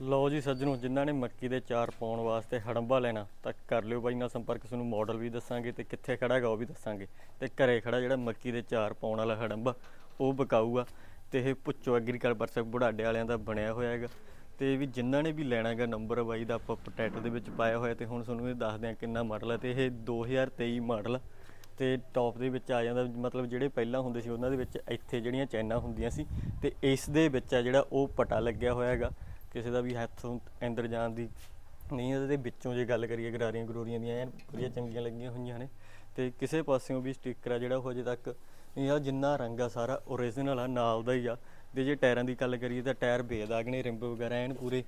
ਲਓ ਜੀ ਸੱਜਣੋ, ਜਿਨ੍ਹਾਂ ਨੇ ਮੱਕੀ ਦੇ ਚਾਰ ਪਾਉਣ ਵਾਸਤੇ ਹੜੰਬਾ ਲੈਣਾ, ਤਾਂ ਕਰ ਲਿਓ ਬਾਈ ਨਾਲ ਸੰਪਰਕ, ਤੁਹਾਨੂੰ ਮਾਡਲ ਵੀ ਦੱਸਾਂਗੇ ਤੇ ਕਿੱਥੇ ਖੜਾ ਹੈਗਾ ਉਹ ਵੀ ਦੱਸਾਂਗੇ। ਤੇ ਘਰੇ ਖੜਾ ਜਿਹੜਾ ਮੱਕੀ ਦੇ ਚਾਰ ਪਾਉਣ ਵਾਲਾ ਹੜੰਬਾ, ਉਹ ਬਕਾਊਗਾ ਆ ਤੇ ਇਹ ਪੁੱਛੋ ਐਗਰੀਕਲਚਰ ਬੁਢਾਡੇ ਵਾਲਿਆਂ ਦਾ ਬਣਿਆ ਹੋਇਆ ਹੈਗਾ। ਤੇ ਵੀ ਜਿਨ੍ਹਾਂ ਨੇ ਵੀ ਲੈਣਾ ਹੈਗਾ ਨੰਬਰ ਬਾਈ ਦਾ ਆਪਾਂ ਪੋਟੈਟੋ ਦੇ ਵਿੱਚ ਪਾਇਆ ਹੋਇਆ ਤੇ ਹੁਣ ਤੁਹਾਨੂੰ ਇਹ ਦੱਸਦੇ ਆ ਕਿੰਨਾ ਮਾਡਲ ਹੈ ਤੇ ਇਹ 2023 ਮਾਡਲ ਆ। ਤੇ ਟੌਪ ਦੇ ਵਿੱਚ ਆ ਜਾਂਦਾ, ਮਤਲਬ ਜਿਹੜੇ ਪਹਿਲਾਂ ਹੁੰਦੇ ਸੀ ਉਹਨਾਂ ਦੇ ਵਿੱਚ ਇੱਥੇ ਜਿਹੜੀਆਂ ਚੈਨਾਂ ਹੁੰਦੀਆਂ ਸੀ ਤੇ ਇਸ ਦੇ ਵਿੱਚ ਆ ਜਿਹੜਾ ਉਹ ਪਟਾ ਲੱਗਿਆ ਹੋਇਆ ਹੈਗਾ। ਕਿਸੇ ਦਾ ਵੀ ਹੱਥੋਂ ਅੰਦਰ ਜਾਣ ਦੀ ਨਹੀਂ ਇਹਦੇ ਵਿੱਚੋਂ ਜੇ ਗੱਲ ਕਰੀਏ ਗਰਾਰੀਆਂ ਗਰੂਰੀਆਂ ਦੀਆਂ, ਐਨ ਵਧੀਆ ਚੰਗੀਆਂ ਲੱਗੀਆਂ ਹੋਈਆਂ ਨੇ। ਤੇ ਕਿਸੇ ਪਾਸਿਓਂ ਵੀ ਸਟicker ਆ ਜਿਹੜਾ ਉਹ ਹਜੇ ਤੱਕ ਇਹ ਆ ਜਿੰਨਾ ਰੰਗ ਆ ਸਾਰਾ ਓਰੀਜਨਲ ਆ, ਨਾਲ ਦਾ ਹੀ ਆ। ਤੇ ਜੇ ਟਾਇਰਾਂ ਦੀ ਗੱਲ ਕਰੀਏ ਤਾਂ ਟਾਇਰ ਬੇਦਾਗ ਨੇ, ਰਿੰਬ ਵਗੈਰਾ ਐਨ ਪੂਰੇ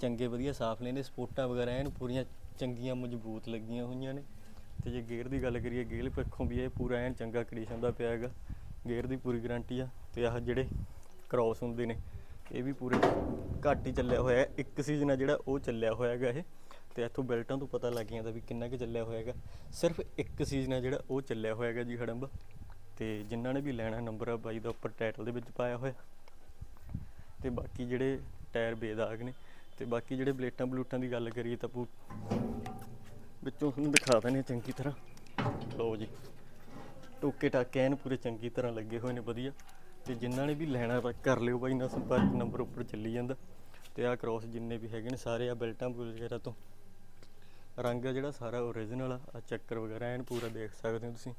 ਚੰਗੇ ਵਧੀਆ ਸਾਫ਼ ਨੇ ਨੇ ਸਪੋਰਟਾਂ ਵਗੈਰਾ ਐਨ ਪੂਰੀਆਂ ਚੰਗੀਆਂ ਮਜ਼ਬੂਤ ਲੱਗੀਆਂ ਹੋਈਆਂ ਨੇ। ਤੇ ਜੇ ਗੇਅਰ ਦੀ ਗੱਲ ਕਰੀਏ, ਗੇਅਰ ਪੱਖੋਂ ਵੀ ਇਹ ਪੂਰਾ ਐਨ ਚੰਗਾ ਕੰਡੀਸ਼ਨ ਦਾ ਪਿਆ ਹੈਗਾ। ਗੇਅਰ ਦੀ ਪੂਰੀ ਗਾਰੰਟੀ ਆ। ਤੇ ਆਹ ਜਿਹੜੇ ਕ੍ਰਾਸ ਹੁੰਦੇ ਨੇ ਇਹ ਵੀ ਪੂਰੇ ਘੱਟ ਹੀ ਚੱਲਿਆ ਹੋਇਆ ਇੱਕ ਸੀਜ਼ਨ ਆ ਜਿਹੜਾ, ਉਹ ਚੱਲਿਆ ਹੋਇਆ ਹੈਗਾ ਇਹ। ਤੇ ਇੱਥੋਂ ਬੈਲਟਾਂ ਤੋਂ ਪਤਾ ਲੱਗ ਜਾਂਦਾ ਵੀ ਕਿੰਨਾ ਕੁ ਚੱਲਿਆ ਹੋਇਆ ਹੈਗਾ। ਸਿਰਫ ਇੱਕ ਸੀਜ਼ਨ ਆ ਜਿਹੜਾ, ਉਹ ਚੱਲਿਆ ਹੋਇਆ ਹੈਗਾ ਜੀ ਹੜੰਬ। ਤੇ ਜਿਨ੍ਹਾਂ ਨੇ ਵੀ ਲੈਣਾ ਨੰਬਰ ਆ, ਬਾਈ ਦਾ ਉੱਪਰ ਟਾਈਟਲ ਦੇ ਵਿੱਚ ਪਾਇਆ ਹੋਇਆ। ਤੇ ਬਾਕੀ ਜਿਹੜੇ ਟਾਇਰ ਬੇਦਾਗ ਨੇ, ਤੇ ਬਾਕੀ ਜਿਹੜੇ ਬਲੇਟਾਂ ਬਲੂਟਾਂ ਦੀ ਗੱਲ ਕਰੀਏ ਤਾਂ ਪੂ ਵਿੱਚੋਂ ਤੁਹਾਨੂੰ ਦਿਖਾ ਦਿੰਦੇ ਚੰਗੀ ਤਰ੍ਹਾਂ। ਲਓ ਜੀ ਟੋਕੇ ਟਾਕੇ ਐਨ ਪੂਰੇ ਚੰਗੀ ਤਰ੍ਹਾਂ ਲੱਗੇ ਹੋਏ ਨੇ, ਵਧੀਆ। ਤੇ ਜਿਨ੍ਹਾਂ ਨੇ ਵੀ ਲੈਣਾ ਤਾਂ ਕਰ ਲਿਓ ਬਾਈ ਨਾਲ ਸੰਪਰਕ ਨੰਬਰ ਉੱਪਰ ਚੱਲੀ ਜਾਂਦਾ। ਤੇ ਆਹ ਕ੍ਰਾਸ ਜਿੰਨੇ ਵੀ ਹੈਗੇ ਨੇ, ਸਾਰੇ ਆ ਬੈਲਟਾਂ ਵਗੈਰਾ ਤੋਂ। ਰੰਗ ਆ ਜਿਹੜਾ ਸਾਰਾ ਓਰੀਜਨਲ ਆ, ਆਹ ਚੱਕਰ ਵਗੈਰਾ ਐਨ ਪੂਰਾ ਦੇਖ ਸਕਦੇ ਹੋ ਤੁਸੀਂ।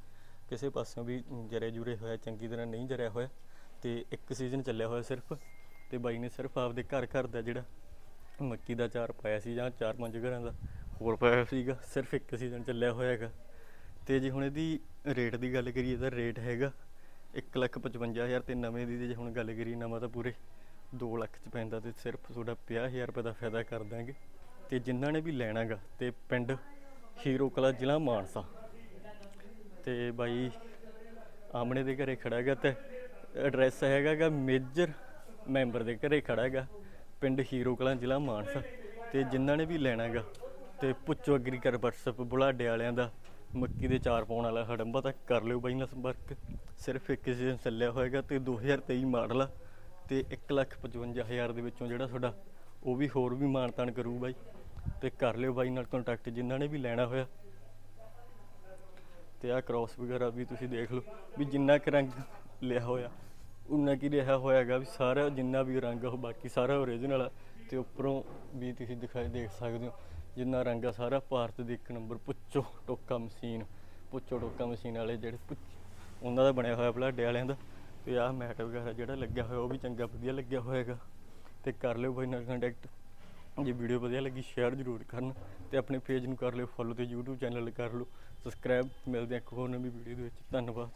ਕਿਸੇ ਪਾਸਿਓਂ ਵੀ ਜਰੇ ਜੁਰੇ ਹੋਇਆ, ਚੰਗੀ ਤਰ੍ਹਾਂ ਨਹੀਂ ਜਰਿਆ ਹੋਇਆ। ਤੇ ਇੱਕ ਸੀਜ਼ਨ ਚੱਲਿਆ ਹੋਇਆ ਸਿਰਫ। ਤੇ ਬਾਈ ਨੇ ਸਿਰਫ ਆਪਦੇ ਘਰ ਘਰ ਦਾ ਜਿਹੜਾ ਮੱਕੀ ਦਾ ਚਾਰ ਪਾਇਆ ਸੀ, ਜਾਂ ਚਾਰ ਪੰਜ ਘਰਾਂ ਦਾ, ਹੋਰ ਪਾਇਆ ਸੀਗਾ। ਸਿਰਫ ਇੱਕ ਸੀਜ਼ਨ ਚੱਲਿਆ ਹੋਇਆ ਹੈਗਾ। ਤੇ ਜੇ ਹੁਣ ਇਹਦੀ ਰੇਟ ਦੀ ਗੱਲ ਕਰੀਏ ਤਾਂ ਰੇਟ ਹੈਗਾ 155000 ਤੇ ਨਵੇਂ ਦੀ ਜੇ ਹੁਣ ਗੱਲ ਕਰੀਏ ਨਵਾਂ ਤਾਂ ਪੂਰੇ 2 ਲੱਖ ਚ ਪੈਂਦਾ ਤੇ ਸਿਰਫ ਤੁਹਾਡਾ 50000 ਰੁਪਏ ਦਾ ਫਾਇਦਾ ਕਰ ਦਾਂਗੇ। ਤੇ ਜਿਨ੍ਹਾਂ ਨੇ ਵੀ ਲੈਣਾਗਾ ਤੇ ਪਿੰਡ ਹੀਰੋ ਕਲਾ ਜ਼ਿਲ੍ਹਾ ਮਾਨਸਾ। ਤੇ ਬਾਈ ਆਮਣੇ ਦੇ ਘਰੇ ਖੜਾ ਹੈਗਾ ਤੇ ਐਡਰੈਸ ਹੈਗਾਗਾ ਮੇਜਰ ਮੈਂਬਰ ਦੇ ਘਰੇ ਖੜਾ ਹੈਗਾ ਪਿੰਡ ਹੀਰੋ ਕਲਾ ਜ਼ਿਲ੍ਹਾ ਮਾਨਸਾ। ਤੇ ਜਿਨ੍ਹਾਂ ਨੇ ਵੀ ਲੈਣਾ ਹੈਗਾ ਤੇ ਪੁੱਛੋ ਐਗਰੀਕਰ WhatsApp ਬੁਲਾਡੇ ਵਾਲਿਆਂ ਦਾ ਮੱਕੀ ਦੇ ਚਾਰ ਪਾਉਣ ਵਾਲਾ ਹੜੰਬਾ ਤੱਕ ਕਰ ਲਿਓ ਬਾਈ ਨਾਲ ਸੰਪਰਕ ਸਿਰਫ ਇੱਕ ਸੀਜ਼ਨ ਚੱਲਿਆ ਹੋਏਗਾ ਤੇ 2023 ਮਾਡਲ ਆ ਤੇ 155000 ਦੇ ਵਿੱਚੋਂ ਜਿਹੜਾ ਤੁਹਾਡਾ ਉਹ ਵੀ ਹੋਰ ਵੀ ਮਾਨਤਾਨ ਕਰੂ ਬਾਈ। ਤੇ ਕਰ ਲਿਓ ਬਾਈ ਨਾਲ ਕੰਟੈਕਟ ਜਿਨ੍ਹਾਂ ਨੇ ਵੀ ਲੈਣਾ ਹੋਇਆ। ਤੇ ਆਹ ਕ੍ਰਾਸ ਵਗੈਰਾ ਵੀ ਤੁਸੀਂ ਦੇਖ ਲਓ ਵੀ ਜਿੰਨਾ ਕੁ ਰੰਗ ਲਿਆ ਹੋਇਆ, ਉਨਾ ਕੀ ਰਿਹਾ ਹੋਇਆਗਾ ਵੀ ਸਾਰਾ ਜਿੰਨਾ ਵੀ ਰੰਗ ਆ ਉਹ ਬਾਕੀ ਸਾਰਾ ਓਰੀਜਨਲ ਆ ਤੇ ਉੱਪਰੋਂ ਵੀ ਤੁਸੀਂ ਦਿਖਾਈ ਦੇਖ ਸਕਦੇ ਹੋ। ਜਿੰਨਾ ਰੰਗ ਆ, ਸਾਰਾ ਭਾਰਤ ਦੇ ਇੱਕ ਨੰਬਰ ਪੁੱਛੋ ਟੋਕਾ ਮਸ਼ੀਨ, ਪੁੱਛੋ ਟੋਕਾ ਮਸ਼ੀਨ ਵਾਲੇ ਜਿਹੜੇ ਪੁੱਛ- ਉਹਨਾਂ ਦਾ ਬਣਿਆ ਹੋਇਆ ਬਲਾਡੇ ਵਾਲਿਆਂ ਦਾ, ਤੇ ਆਹ ਮੈਟ ਵਗੈਰਾ ਜਿਹੜਾ ਲੱਗਿਆ ਹੋਇਆ, ਉਹ ਵੀ ਚੰਗਾ ਵਧੀਆ ਲੱਗਿਆ ਹੋਏਗਾ। ਤੇ ਕਰ ਲਿਓ ਬਾਈ ਨਾਲ ਕੰਟੈਕਟ ਜੇ ਵੀਡੀਓ ਵਧੀਆ ਲੱਗੀ ਸ਼ੇਅਰ ਜ਼ਰੂਰ ਕਰਨ ਤੇ ਆਪਣੇ ਪੇਜ ਨੂੰ ਕਰ ਲਿਓ ਫੋਲੋ ਤੇ YouTube ਚੈਨਲ ਕਰ ਲਓ ਸਬਸਕ੍ਰਾਈਬ ਮਿਲਦੇ ਆ ਇੱਕ ਹੋਰ ਨਵੀਂ ਵੀਡੀਓ ਦੇ ਵਿੱਚ, ਧੰਨਵਾਦ।